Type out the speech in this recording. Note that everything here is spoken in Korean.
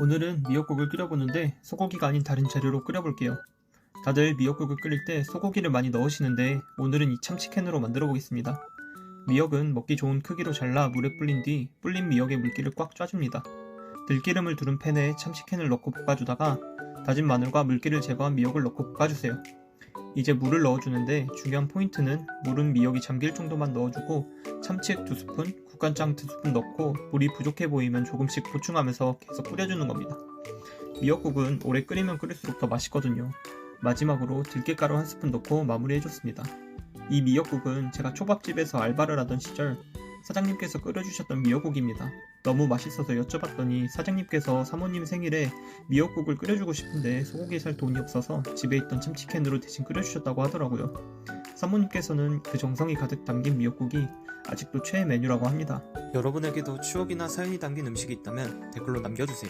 오늘은 미역국을 끓여보는데 소고기가 아닌 다른 재료로 끓여볼게요. 다들 미역국을 끓일 때 소고기를 많이 넣으시는데 오늘은 이 참치캔으로 만들어 보겠습니다. 미역은 먹기 좋은 크기로 잘라 물에 불린 뒤 불린 미역의 물기를 꽉 짜줍니다. 들기름을 두른 팬에 참치캔을 넣고 볶아주다가 다진 마늘과 물기를 제거한 미역을 넣고 볶아주세요. 이제 물을 넣어주는데 중요한 포인트는 물은 미역이 잠길 정도만 넣어주고 참치액 2스푼, 국간장 2스푼 넣고 물이 부족해 보이면 조금씩 보충하면서 계속 끓여주는 겁니다. 미역국은 오래 끓이면 끓일수록 더 맛있거든요. 마지막으로 들깨가루 한 스푼 넣고 마무리해줬습니다. 이 미역국은 제가 초밥집에서 알바를 하던 시절 사장님께서 끓여주셨던 미역국입니다. 너무 맛있어서 여쭤봤더니 사장님께서 사모님 생일에 미역국을 끓여주고 싶은데 소고기 살 돈이 없어서 집에 있던 참치캔으로 대신 끓여주셨다고 하더라고요. 사모님께서는 그 정성이 가득 담긴 미역국이 아직도 최애 메뉴라고 합니다. 여러분에게도 추억이나 사연이 담긴 음식이 있다면 댓글로 남겨주세요.